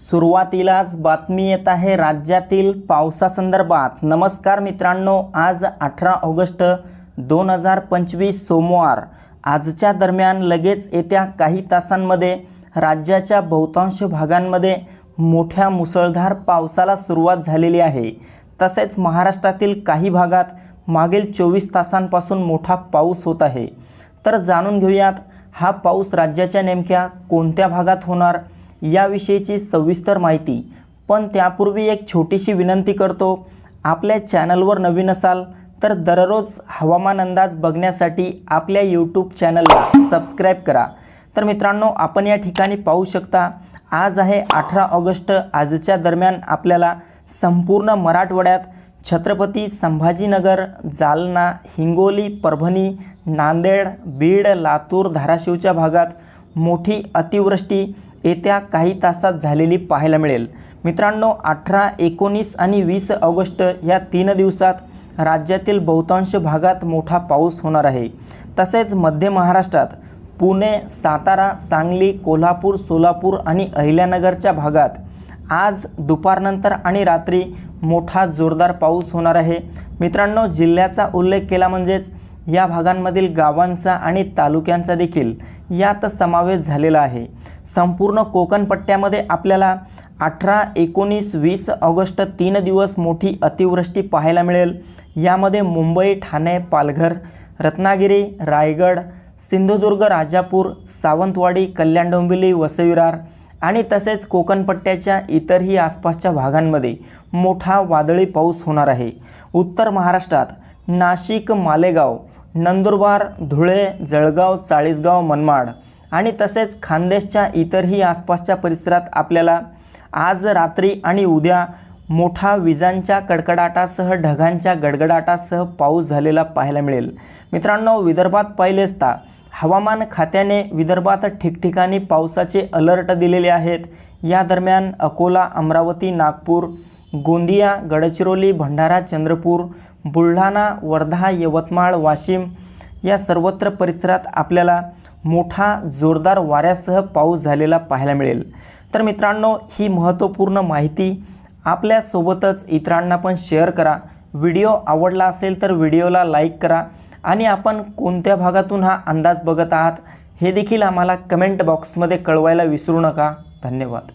सुरुवातीलाच बातमी येत आहे राज्यातील पावसासंदर्भात. नमस्कार मित्रांनो आज अठरा ऑगस्ट दोन हजार पंचवीस सोमवार. आजच्या दरम्यान लगेच येत्या काही तासांमध्ये राज्याच्या बहुतांश भागांमध्ये मोठ्या मुसळधार पावसाला सुरुवात झालेली आहे. तसेच महाराष्ट्रातील काही भागात मागील चोवीस तासांपासून मोठा पाऊस होत आहे. तर जाणून घेऊयात हा पाऊस राज्याच्या नेमक्या कोणत्या भागात होणार? याविषयीची सविस्तर माहिती पण त्यापूर्वी एक छोटीशी विनंती करतो. आपल्या चॅनलवर नवीन असाल तर दररोज हवामान अंदाज बघण्यासाठी आपल्या यूट्यूब चॅनलला सबस्क्राईब करा. तर मित्रांनो आपण या ठिकाणी पाहू शकता आज आहे अठरा ऑगस्ट आजच्या दरम्यान आपल्याला संपूर्ण मराठवाड्यात छत्रपती संभाजीनगर जालना हिंगोली परभणी नांदेड बीड लातूर धाराशिवच्या भागात मोठी अतिवृष्टी येत्या काही तासात झालेली पाहायला मिळेल. मित्रांनो अठरा एकोणीस आणि वीस ऑगस्ट या तीन दिवसात राज्यातील बहुतांश भागात मोठा पाऊस होणार आहे. तसेच मध्य महाराष्ट्रात पुणे सातारा सांगली कोल्हापूर सोलापूर आणि अहिल्यानगरच्या भागात आज दुपारनंतर आणि रात्री मोठा जोरदार पाऊस होणार आहे. मित्रांनो जिल्ह्याचा उल्लेख केला म्हणजेच या भागांमधील गावांचा आणि तालुक्यांचा देखील यात समावेश झालेला आहे. संपूर्ण कोकणपट्ट्यामध्ये आपल्याला अठरा एकोणीस वीस ऑगस्ट तीन दिवस मोठी अतिवृष्टी पाहायला मिळेल. यामध्ये मुंबई ठाणे पालघर रत्नागिरी रायगड सिंधुदुर्ग राजापूर सावंतवाडी कल्याण डोंबिवली वसविरार आणि तसेच कोकणपट्ट्याच्या इतरही आसपासच्या भागांमध्ये मोठा वादळी पाऊस होणार आहे. उत्तर महाराष्ट्रात नाशिक मालेगाव नंदुरबार धुळे जळगाव चाळीसगाव मनमाड आणि तसेच खानदेशच्या इतरही आसपासच्या परिसरात आपल्याला आज रात्री आणि उद्या मोठा विजांच्या कडकडाटासह ढगांच्या गडगडाटासह पाऊस झालेला पाहायला मिळेल. मित्रांनो विदर्भात पाहिले असता हवामान खात्याने विदर्भात ठिकठिकाणी पावसाचे अलर्ट दिलेले आहेत. या दरम्यान अकोला अमरावती नागपूर गोंदिया गडचिरोली भंडारा चंद्रपूर बुलढाणा वर्धा यवतमाळ वाशिम या सर्वत्र परिसरात आपल्याला मोठा जोरदार वाऱ्यासह पाऊस झालेला पाहायला मिळेल. तर मित्रांनो ही महत्त्वपूर्ण माहिती आपल्यासोबतच इतरांना पण शेअर करा. व्हिडिओ आवडला असेल तर व्हिडिओला लाईक करा आणि आपण कोणत्या भागातून हा अंदाज बघत आहात हे देखील आम्हाला कमेंट बॉक्समध्ये कळवायला विसरू नका. धन्यवाद.